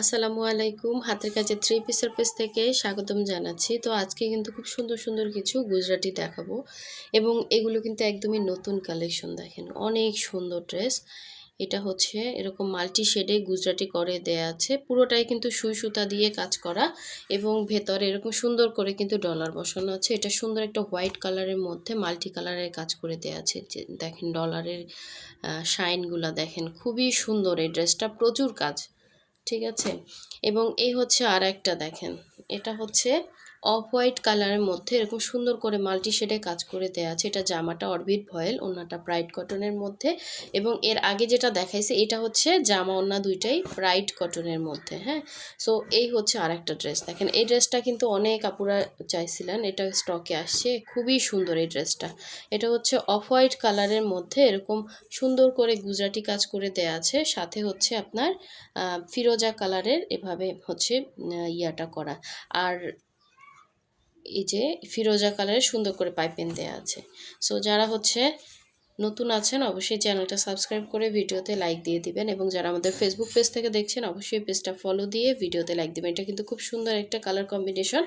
আসসালামু আলাইকুম। হাতের কাছে থ্রি পিসের পেস থেকে স্বাগতম জানাচ্ছি। তো আজকে কিন্তু খুব সুন্দর সুন্দর কিছু গুজরাটি দেখাবো এবং এগুলো কিন্তু একদমই নতুন কালেকশন দেখেন। অনেক সুন্দর ড্রেস এটা হচ্ছে এরকম মাল্টি শেডে গুজরাটি করে দেয়া আছে। পুরোটাই কিন্তু সুই সুতা দিয়ে কাজ করা এবং ভেতরে এরকম সুন্দর করে কিন্তু ডলার বসানো আছে। এটা সুন্দর একটা হোয়াইট কালারের মধ্যে মাল্টি কালারের কাজ করে দেয়া আছে। দেখেন ডলারের শাইনগুলা দেখেন। খুবই সুন্দর এই ড্রেসটা প্রচুর কাজ। ঠিক আছে? এবং এই হচ্ছে আর একটা দেখেন। এটা হচ্ছে অফ হোয়াইট কালারের মধ্যে এরকম সুন্দর করে মাল্টি শেডে কাজ করে দেওয়া আছে। এটা জামাটা অরবিট ভয়েল ওনাটা ব্রাইট কটনের মধ্যে। এবং এর আগে যেটা দেখাইছে, এটা হচ্ছে জামা ওনা দুইটাই ব্রাইট কটনের মধ্যে হ্যাঁ? সো এই হচ্ছে আর একটা ড্রেস। দেখেন, এই ড্রেসটা কিন্তু অনেক আপুরা চাইছিলেন। এটা স্টকে আসছে। খুবই সুন্দর এই ড্রেসটা। এটা হচ্ছে অফ হোয়াইট কালারের মধ্যে এরকম সুন্দর করে গুজরাটি কাজ করে দেয়া আছে। সাথে হচ্ছে আপনার ফিরোজা কালারের এভাবে হচ্ছে ইয়াটা করা। আর এই যে ফিরোজা কালারের সুন্দর করে পাইপেন দেওয়া আছে। সো যারা হচ্ছে নতুন আছেন, অবশ্যই চ্যানেলটা সাবস্ক্রাইব করে ভিডিওতে লাইক দিয়ে দিবেন এবং যারা আমাদের ফেসবুক পেজ থেকে দেখছেন, অবশ্যই পেজটা ফলো দিয়ে ভিডিওতে লাইক দিবেন। এটা কিন্তু খুব সুন্দর একটা কালার কম্বিনেশন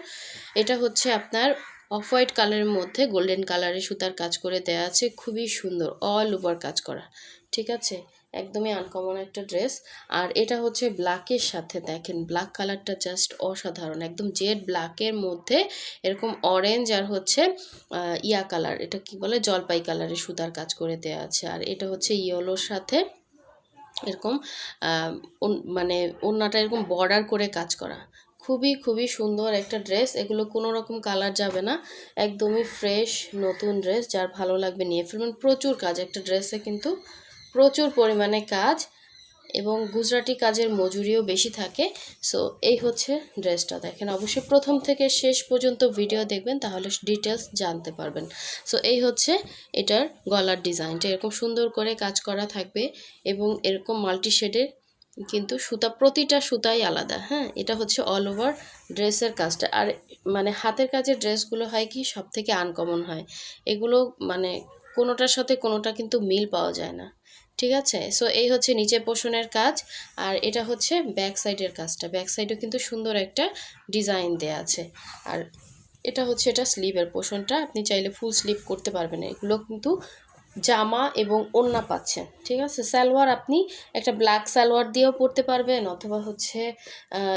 এটা হচ্ছে আপনার অফ হোয়াইট কালারের মধ্যে গোল্ডেন কালারের সুতার কাজ করে দেওয়া আছে। খুবই সুন্দর অল ওভার কাজ করা। ঠিক আছে? একদমই আনকমন একটা ড্রেস আর এটা হচ্ছে ব্ল্যাকের সাথে দেখেন ব্ল্যাক কালারটা জাস্ট অসাধারণ, একদম জেড ব্ল্যাকের মধ্যে এরকম অরেঞ্জ আর হচ্ছে ইয়া কালার এটা কি বলে? জলপাই কালারের সুতার কাজ করে দেওয়া আছে। আর এটা হচ্ছে ইয়েলোর সাথে এরকম মানে ওনাটা এরকম বর্ডার করে কাজ করা। খুবই খুবই সুন্দর একটা ড্রেস এগুলো কোনো রকম কালার যাবে না, একদমই ফ্রেশ নতুন ড্রেস যার ভালো লাগবে নিয়ে ফেলবেন। প্রচুর কাজ, একটা ড্রেসে কিন্তু প্রচুর পরিমাণে কাজ এবং গুজরাটি কাজের মজুরিও বেশি থাকে। সো এই হচ্ছে ড্রেসটা। দেখেন, অবশ্যই প্রথম থেকে শেষ পর্যন্ত ভিডিও দেখবেন, তাহলে ডিটেলস জানতে পারবেন। সো এই হচ্ছে এটার গলার ডিজাইনটা এরকম সুন্দর করে কাজ করা থাকবে এবং এরকম মাল্টি শেডের কিন্তু সুতা, প্রতিটা সুতাই আলাদা হ্যাঁ? এটা হচ্ছে অল ওভার ড্রেসের কাজটা। আর মানে হাতের কাজের ড্রেসগুলো হয় কি সব থেকে আনকমন হয়। এগুলো মানে কোনোটার সাথে কোনোটা কিন্তু মিল পাওয়া যায় না। ঠিক আছে? সো এই হচ্ছে নিচে পোষণের কাজ, আর এটা হচ্ছে ব্যাক সাইডের কাজটা। ব্যাক সাইডেও কিন্তু সুন্দর একটা ডিজাইন দেয়া আছে। আর এটা হচ্ছে এটা স্লিভের পোষণটা আপনি চাইলে ফুল স্লিভ করতে পারবেন। এগুলো কিন্তু জামা এবং ওড়না পাচ্ছেন ঠিক আছে? সালোয়ার আপনি একটা ব্ল্যাক সালোয়ার দিয়েও পরতে পারবেন অথবা হচ্ছে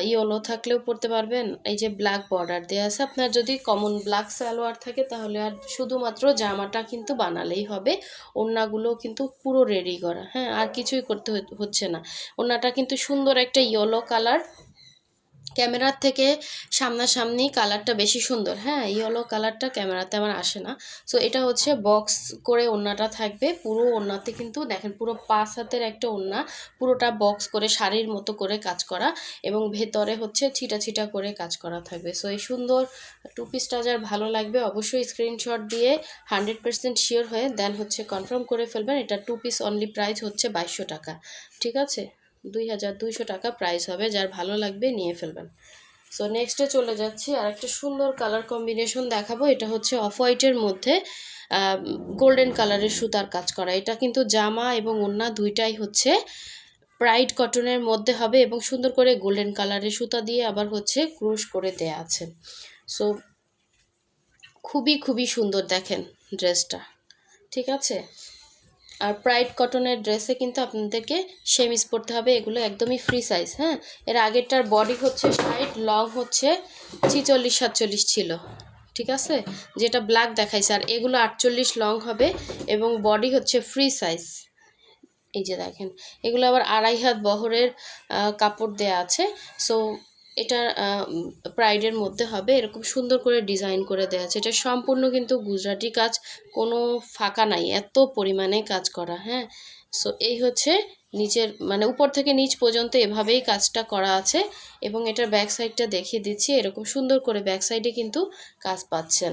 ইয়েলো থাকলেও পরতে পারবেন। এই যে ব্ল্যাক বর্ডার দেওয়া আছে, আপনার যদি কমন ব্ল্যাক সালোয়ার থাকে তাহলে আর শুধুমাত্র জামাটা কিন্তু বানালেই হবে, ওড়নাগুলো কিন্তু পুরো রেডি করা হ্যাঁ? আর কিছুই করতে হচ্ছে না। ওড়নাটা কিন্তু সুন্দর একটা ইয়েলো কালার ক্যামেরার থেকে সামনাসামনি কালারটা বেশি সুন্দর। হ্যাঁ ইয়েলো কালারটা ক্যামেরাতে আমার আসে না। সো এটা হচ্ছে বক্স করে ওড়নাটা থাকবে। পুরো ওড়নাতে কিন্তু দেখেন, পুরো পাঁচ হাতের একটা ওড়না, পুরোটা বক্স করে শাড়ির মতো করে কাজ করা এবং ভেতরে হচ্ছে ছিটা ছিটা করে কাজ করা থাকবে। সো এই সুন্দর টু পিসটা যার ভালো লাগবে অবশ্যই স্ক্রিনশট দিয়ে হান্ড্রেড পার্সেন্ট শিওর হয়ে দেন হচ্ছে কনফার্ম করে ফেলবেন। এটা টু পিস অনলি প্রাইস হচ্ছে বাইশশো টাকা। ঠিক আছে? দুই হাজার দুইশো টাকা প্রাইস হবে, যার ভালো লাগবে নিয়ে ফেলবেন। সো নেক্সটে চলে যাচ্ছি আর একটা সুন্দর কালার কম্বিনেশন দেখাবো, এটা হচ্ছে অফ হোয়াইটের মধ্যে গোল্ডেন কালারের সুতার কাজ করা। এটা কিন্তু জামা এবং ওন্না দুইটাই হচ্ছে ব্রাইট কটনের মধ্যে হবে এবং সুন্দর করে গোল্ডেন কালারের সুতা দিয়ে আবার হচ্ছে ক্রুশ করে দেয়া আছে। সো খুবই খুবই সুন্দর দেখেন ড্রেসটা ঠিক আছে? আর প্রাইড কটনের ড্রেসে কিন্তু আপনাদেরকে সেমিস পরতে হবে, এগুলো একদমই ফ্রি সাইজ হ্যাঁ? এর আগেরটার বডি হচ্ছে সাইড লং হচ্ছে ছিচল্লিশ সাতচল্লিশ ছিল, ঠিক আছে? যেটা ব্ল্যাক দেখাইছে, আর এগুলো আটচল্লিশ লং হবে এবং বডি হচ্ছে ফ্রি সাইজ এই যে দেখেন, এগুলো আবার আড়াই হাত বহরের কাপড় দেয়া আছে সো এটা প্রাইডের মধ্যে হবে। এরকম সুন্দর করে ডিজাইন করে দেওয়া আছে। এটা সম্পূর্ণ কিন্তু গুজরাটি কাজ, কোনো ফাঁকা নাই। এত পরিমাণে কাজ করা হ্যাঁ? সো এই হচ্ছে নিচের মানে উপর থেকে নিচ পর্যন্ত এভাবেই কাজটা করা আছে এবং এটার ব্যাক সাইডটা দেখিয়ে দিচ্ছি। এরকম সুন্দর করে ব্যাক সাইডে কিন্তু কাজ পাচ্ছেন।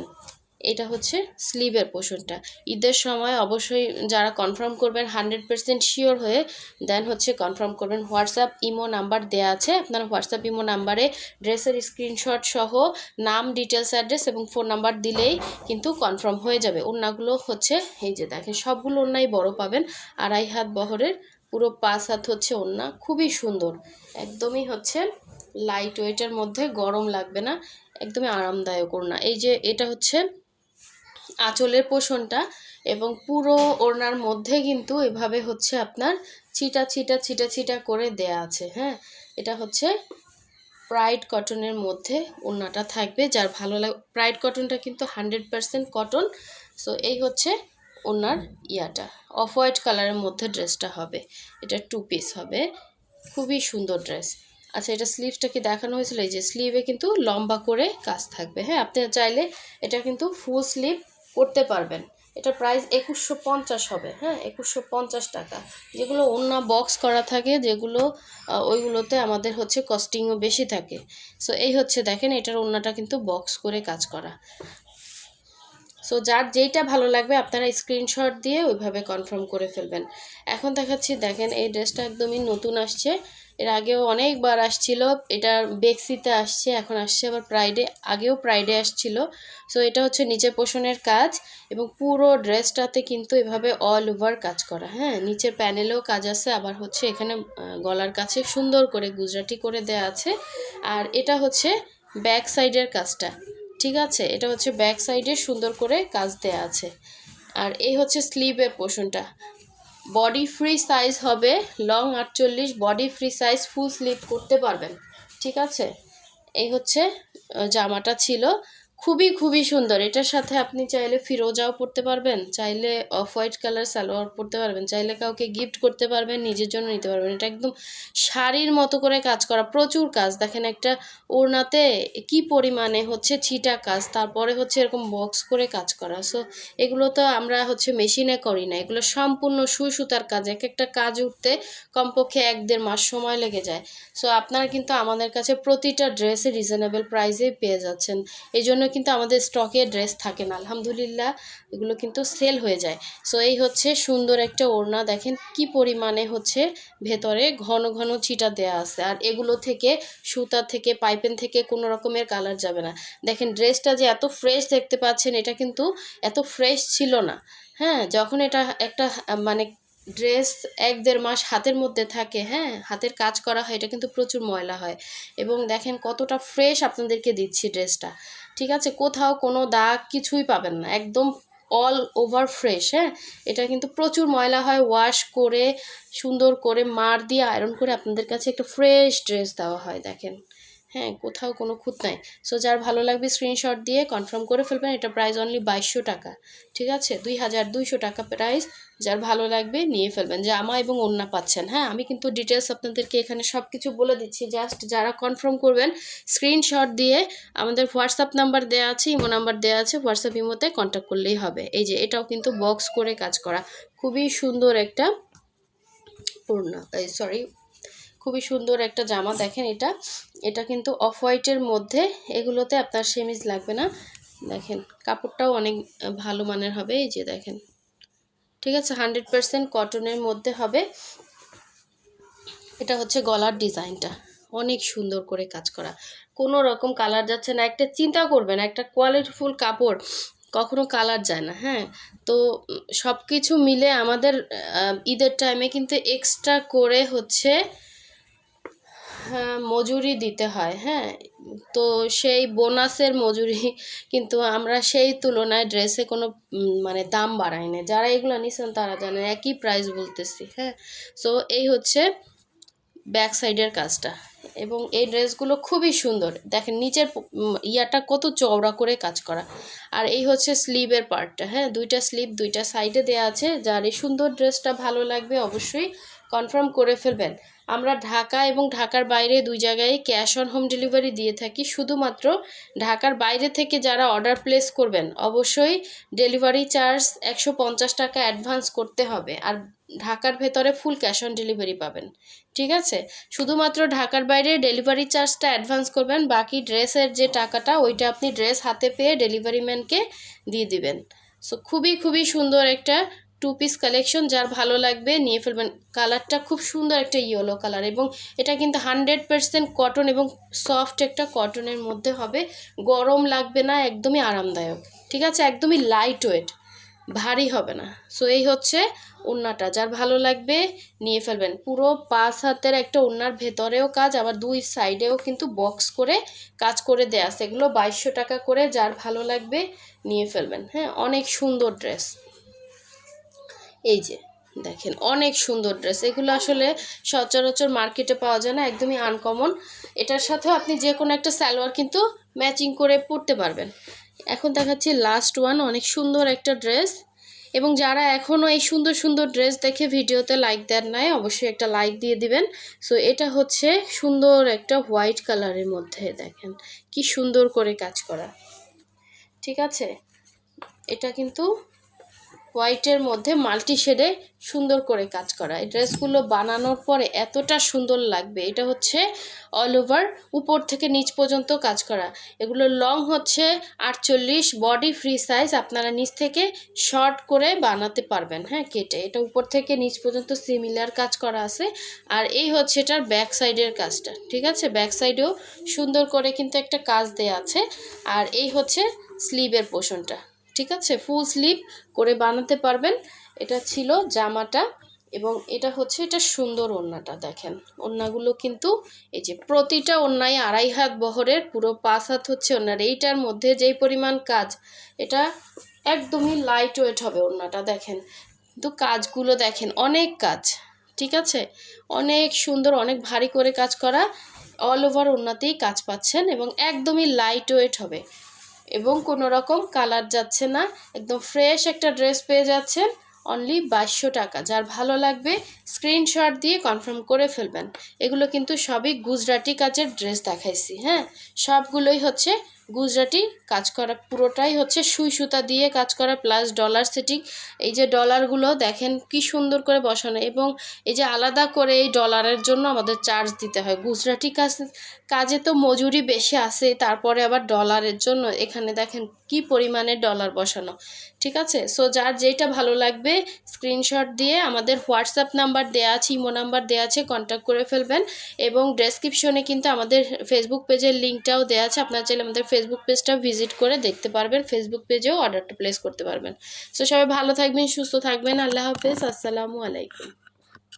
এটা হচ্ছে স্লিভের পোষণটা। ঈদের সময় অবশ্যই যারা কনফার্ম করবেন হান্ড্রেড পার্সেন্ট শিওর হয়ে দেন হচ্ছে কনফার্ম করবেন হোয়াটসঅ্যাপ ইমো নাম্বার দেওয়া আছে। আপনার হোয়াটসঅ্যাপ ইমো নাম্বারে ড্রেসের স্ক্রিনশট সহ নাম ডিটেলস অ্যাড্রেস এবং ফোন নাম্বার দিলেই কিন্তু কনফার্ম হয়ে যাবে। ওড়নাগুলো হচ্ছে এই যে দেখেন, সবগুলো ওড়নাই বড় পাবেন। আড়াই হাত বহরের পুরো পাঁচ হাত হচ্ছে ওড়না, খুবই সুন্দর। একদমই হচ্ছে লাইট ওয়েটের মধ্যে গরম লাগবে না, একদমই আরামদায়ক ওড়না। এই যে এটা হচ্ছে আঁচলের পোষণটা এবং পুরো ওড়নার মধ্যে কিন্তু এভাবে হচ্ছে আপনার ছিটা ছিটা ছিটা ছিটা করে দেয়া আছে হ্যাঁ? এটা হচ্ছে প্রাইড কটনের মধ্যে ওড়নাটা থাকবে, যার ভালো লাগ প্রাইড কটনটা কিন্তু হান্ড্রেড পারসেন্ট কটন সো এই হচ্ছে ওনার ইয়াটা। অফ হোয়াইট কালারের মধ্যে ড্রেসটা হবে। এটা টু পিস হবে। খুবই সুন্দর ড্রেস আচ্ছা এটা স্লিভসটা কি দেখানো হয়েছিল? এই যে স্লিভে কিন্তু লম্বা করে কাজ থাকবে হ্যাঁ? আপনি চাইলে এটা কিন্তু ফুল স্লিভ করতে পারবেন। এটা প্রাইস একুশশো পঞ্চাশ হবে হ্যাঁ? একুশশো পঞ্চাশ টাকা। যেগুলো অন্য বক্স করা থাকে, যেগুলো ওইগুলোতে আমাদের হচ্ছে কস্টিংও বেশি থাকে। সো এই হচ্ছে দেখেন, এটার ওড়নাটা কিন্তু বক্স করে কাজ করা। সো যার যেইটা ভালো লাগবে, আপনারা স্ক্রিনশট দিয়ে ওইভাবে কনফার্ম করে ফেলবেন। এখন দেখাচ্ছি, দেখেন, এই ড্রেসটা একদমই নতুন আসছে। এর আগেও অনেকবার আসছিল। এটা বেক্সিতে আসছে, এখন আসছে আবার প্রাইডে আগেও প্রাইডে আসছিল। সো এটা হচ্ছে নিচে পোষণের কাজ এবং পুরো ড্রেসটাতে কিন্তু এভাবে অল ওভার কাজ করা। হ্যাঁ নিচের প্যানেলেও কাজ আছে, আবার হচ্ছে এখানে গলার কাছে সুন্দর করে গুজরাটি করে দেয়া আছে। আর এটা হচ্ছে ব্যাক সাইডের কাজটা, ঠিক আছে? এটা হচ্ছে ব্যাক সাইডে সুন্দর করে কাজ দেয়া আছে। আর এই হচ্ছে স্লিভের পোর্শনটা বডি ফ্রি সাইজ হবে, লং আটচল্লিশ, body free size, full sleeve করতে পারবেন। ঠিক আছে? এই হচ্ছে জামাটা ছিল। খুবই খুবই সুন্দর। এটার সাথে আপনি চাইলে ফিরোজাও পরতে পারবেন, চাইলে অফ হোয়াইট কালার সালোয়ার পরতে পারবেন, চাইলে কাউকে গিফট করতে পারবেন, নিজের জন্য নিতে পারবেন। এটা একদম শাড়ির মতো করে কাজ করা, প্রচুর কাজ। দেখেন একটা ওড়নাতে কি পরিমাণে হচ্ছে ছিটা কাজ, তারপরে হচ্ছে এরকম বক্স করে কাজ করা। সো এগুলো তো আমরা হচ্ছে মেশিনে করি না। এগুলো সম্পূর্ণ সুই সুতার কাজ। এক একটা কাজ উঠতে কমপক্ষে এক দেড় মাস সময় লেগে যায়। সো আপনারা কিন্তু আমাদের কাছে প্রতিটা ড্রেসে রিজনেবল প্রাইসে পেয়ে যাচ্ছেন। এই জন্য কিন্তু আমাদের স্টকে ড্রেস থাকে না, আলহামদুলিল্লাহ, এগুলো কিন্তু সেল হয়ে যায়। সো এই হচ্ছে সুন্দর একটা ওড়না, দেখেন কি পরিমাণে হচ্ছে ভেতরে ঘন ঘন ছিটা দেয়া আছে। আর এগুলো থেকে সুতা থেকে পাইপেন থেকে কোনো রকমের কালার যাবে না। দেখেন ড্রেসটা যে এত ফ্রেশ দেখতে পাচ্ছেন, এটা কিন্তু এত ফ্রেশ ছিল না। হ্যাঁ যখন এটা একটা মানে ড্রেস এক দেড় মাস হাতের মধ্যে থাকে হ্যাঁ? হাতের কাজ করা হয়, এটা কিন্তু প্রচুর ময়লা হয়। এবং দেখেন কতটা ফ্রেশ আপনাদেরকে দিচ্ছি ড্রেসটা। ঠিক আছে? কোথাও কোনো দাগ কিছুই পাবেন না। একদম অল ওভার ফ্রেশ হ্যাঁ? এটা কিন্তু প্রচুর ময়লা হয় ওয়াশ করে, সুন্দর করে মার দিয়ে আয়রন করে আপনাদের কাছে একটা ফ্রেশ ড্রেস দেওয়া হয়, দেখেন। হ্যাঁ কোথাও কোনো খুঁত নাই। সো যার ভালো লাগবে স্ক্রিনশট দিয়ে কনফার্ম করে ফেলবেন, এটা প্রাইস অনলি বাইশশো টাকা। ঠিক আছে? দুই হাজার দুইশো টাকা প্রাইস যার ভালো লাগবে নিয়ে ফেলবেন। জামা এবং ওন্না পাচ্ছেন। হ্যাঁ আমি কিন্তু ডিটেলস আপনাদেরকে এখানে সব কিছু বলে দিচ্ছি। জাস্ট যারা কনফার্ম করবেন স্ক্রিনশট দিয়ে আমাদের হোয়াটসঅ্যাপ নাম্বার দেওয়া আছে ইমো নাম্বার দেওয়া আছে হোয়াটসঅ্যাপ ইমোতে কন্ট্যাক্ট করলেই হবে। এই যে, এটাও কিন্তু বক্স করে কাজ করা। খুবই সুন্দর একটা পূর্ণ সরি খুবই সুন্দর একটা জামা দেখেন এটা। এটা কিন্তু অফ হোয়াইটের মধ্যে, এগুলোতে আপনার সেমিজ লাগবে না। দেখেন, কাপড়টাও অনেক ভালো মানের হবে, এই যে দেখেন। ঠিক আছে, হান্ড্রেড পারসেন্ট কটনের মধ্যে হবে। এটা হচ্ছে গলার ডিজাইনটা। অনেক সুন্দর করে কাজ করা। কোনো রকম কালার যাচ্ছে না। একটা চিন্তা করবেন একটা কোয়ালিটিফুল কাপড় কখনো কালার যায় না হ্যাঁ? তো সব কিছু মিলে আমাদের ঈদের টাইমে কিন্তু এক্সট্রা করে হচ্ছে মজুরি দিতে হয় হ্যাঁ। তো সেই বোনাসের মজুরি কিন্তু আমরা সেই তুলনায় ড্রেসে কোনো মানে দাম বাড়াই না যারা এগুলো নিছেন তারা জানেন, একই প্রাইস বলতেছি হ্যাঁ। সো এই হচ্ছে ব্যাক সাইডের কাজটা। এবং এই ড্রেসগুলো খুবই সুন্দর। দেখেন, নিচের ইয়াটা কত চওড়া করে কাজ করা। আর এই হচ্ছে স্লিভের পার্টটা হ্যাঁ। দুইটা স্লিভ দুইটা সাইডে দেওয়া আছে। যার এই সুন্দর ড্রেসটা ভালো লাগবে অবশ্যই কনফার্ম করে ফেলবেন। আমরা ঢাকা এবং ঢাকার বাইরে দুই জায়গায় ক্যাশ অন হোম ডেলিভারি দিয়ে থাকি। শুধুমাত্র ঢাকার বাইরে থেকে যারা অর্ডার প্লেস করবেন, অবশ্যই ডেলিভারি চার্জ একশো পঞ্চাশ টাকা অ্যাডভান্স করতে হবে আর ঢাকার ভেতরে ফুল ক্যাশ অন ডেলিভারি পাবেন। ঠিক আছে? শুধুমাত্র ঢাকার বাইরে ডেলিভারি চার্জটা অ্যাডভান্স করবেন, বাকি ড্রেসের যে টাকাটা, ওইটা আপনি ড্রেস হাতে পেয়ে ডেলিভারি ম্যানকে দিয়ে দিবেন। সো খুবই খুবই সুন্দর একটা টু পিস কালেকশন যার ভালো লাগবে, নিয়ে ফেলবেন। কালারটা খুব সুন্দর একটা ইয়েলো কালার এবং এটা কিন্তু হান্ড্রেড পারসেন্ট কটন এবং সফট একটা কটনের মধ্যে হবে। গরম লাগবে না, একদমই আরামদায়ক। ঠিক আছে? একদমই লাইট ওয়েট ভারী হবে না। সো এই হচ্ছে ওড়নাটা। যার ভালো লাগবে, নিয়ে ফেলবেন। পুরো পাঁচ হাতের একটা ওড়নার ভেতরেও কাজ, আবার দুই সাইডেও কিন্তু বক্স করে কাজ করে দেয়া এগুলো বাইশশো টাকা করে, যার ভালো লাগবে, নিয়ে ফেলবেন। হ্যাঁ? অনেক সুন্দর ড্রেস এই যে, দেখেন, অনেক সুন্দর ড্রেস এগুলো আসলে সচরাচর মার্কেটে পাওয়া যায় না, একদমই আনকমন এটার সাথেও আপনি যে কোনো একটা সালোয়ার কিন্তু ম্যাচিং করে পরতে পারবেন। এখন দেখাচ্ছি লাস্ট ওয়ান অনেক সুন্দর একটা ড্রেস এবং যারা এখনও এই সুন্দর সুন্দর ড্রেস দেখে ভিডিওতে লাইক দেন নাই, অবশ্যই একটা লাইক দিয়ে দিবেন। সো এটা হচ্ছে সুন্দর একটা হোয়াইট কালারের মধ্যে, দেখেন, কি সুন্দর করে কাজ করা। ঠিক আছে? এটা কিন্তু হোয়াইটের মধ্যে মাল্টি শেডে সুন্দর করে কাজ করা। এই ড্রেসগুলো বানানোর পরে এতটা সুন্দর লাগবে। এটা হচ্ছে অল ওভার উপর থেকে নিচ পর্যন্ত কাজ করা। এগুলো লং হচ্ছে আটচল্লিশ বডি ফ্রি সাইজ আপনারা নিচ থেকে শর্ট করে বানাতে পারবেন হ্যাঁ কেটে। এটা উপর থেকে নিচ পর্যন্ত সিমিলার কাজ করা আছে। আর এই হচ্ছে এটার ব্যাক সাইডের কাজটা, ঠিক আছে? ব্যাক সাইডেও সুন্দর করে কিন্তু একটা কাজ দেয়া আছে। আর এই হচ্ছে স্লিভের পোষণটা। ঠিক আছে? ফুল স্লিভ করে বানাতে পারবেন। এটা ছিল জামাটা এবং এটা হচ্ছে এটা সুন্দর ওড়নাটা, দেখেন। ওড়নাগুলো কিন্তু এই যে প্রতিটা ওড়নায় আড়াই হাত বহরের, পুরো পাঁচ হাত হচ্ছে ওড়নার। এইটার মধ্যে যেই পরিমাণ কাজ, এটা একদমই লাইট ওয়েট হবে ওড়নাটা, দেখেন। কিন্তু কাজগুলো দেখেন, অনেক কাজ, ঠিক আছে? অনেক সুন্দর, অনেক ভারী করে কাজ করা অল ওভার ওড়নাতেই কাজ পাচ্ছেন এবং একদমই লাইট ওয়েট হবে। এবং কোনো রকম কালার যাচ্ছে না। একদম ফ্রেশ একটা ড্রেস পেয়ে যাচ্ছেন। অনলি বাইশশো টাকা। যার ভালো লাগবে স্ক্রিনশট দিয়ে কনফার্ম করে ফেলবেন। এগুলো কিন্তু সবই গুজরাটি কাজের ড্রেস দেখাইছি হ্যাঁ? সবগুলোই হচ্ছে গুজরাটি কাজ করা পুরোটাই হচ্ছে সুই সুতা দিয়ে কাজ করা প্লাস ডলার সেটিং এই যে ডলারগুলো দেখেন কি সুন্দর করে বসানো এবং এই যে আলাদা করে এই ডলারের জন্য আমাদের চার্জ দিতে হয়। গুজরাটি কাজ, কাজে তো মজুরি বেশি আছে, তারপরে আবার ডলারের জন্য এখানে দেখেন কি পরিমাণে ডলার বসানো। ঠিক আছে? সো যার যেটা ভালো লাগবে স্ক্রিনশট দিয়ে আমাদের হোয়াটসঅ্যাপ নাম্বার দেওয়া আছে ইমো নাম্বার দেওয়া আছে কন্ট্যাক্ট করে ফেলবেন। এবং ডেসক্রিপশনে কিন্তু আমাদের ফেসবুক পেজের লিঙ্কটাও দেওয়া আছে। আপনারা চাইলে আমাদের ফেসবুক পেজটা ভিজিট করে দেখতে পারবেন ফেসবুক পেজেও অর্ডারটা প্লেস করতে পারবেন। সো সবাই ভালো থাকবেন, সুস্থ থাকবেন, আল্লাহ হাফেজ, আসসালামু আলাইকুম।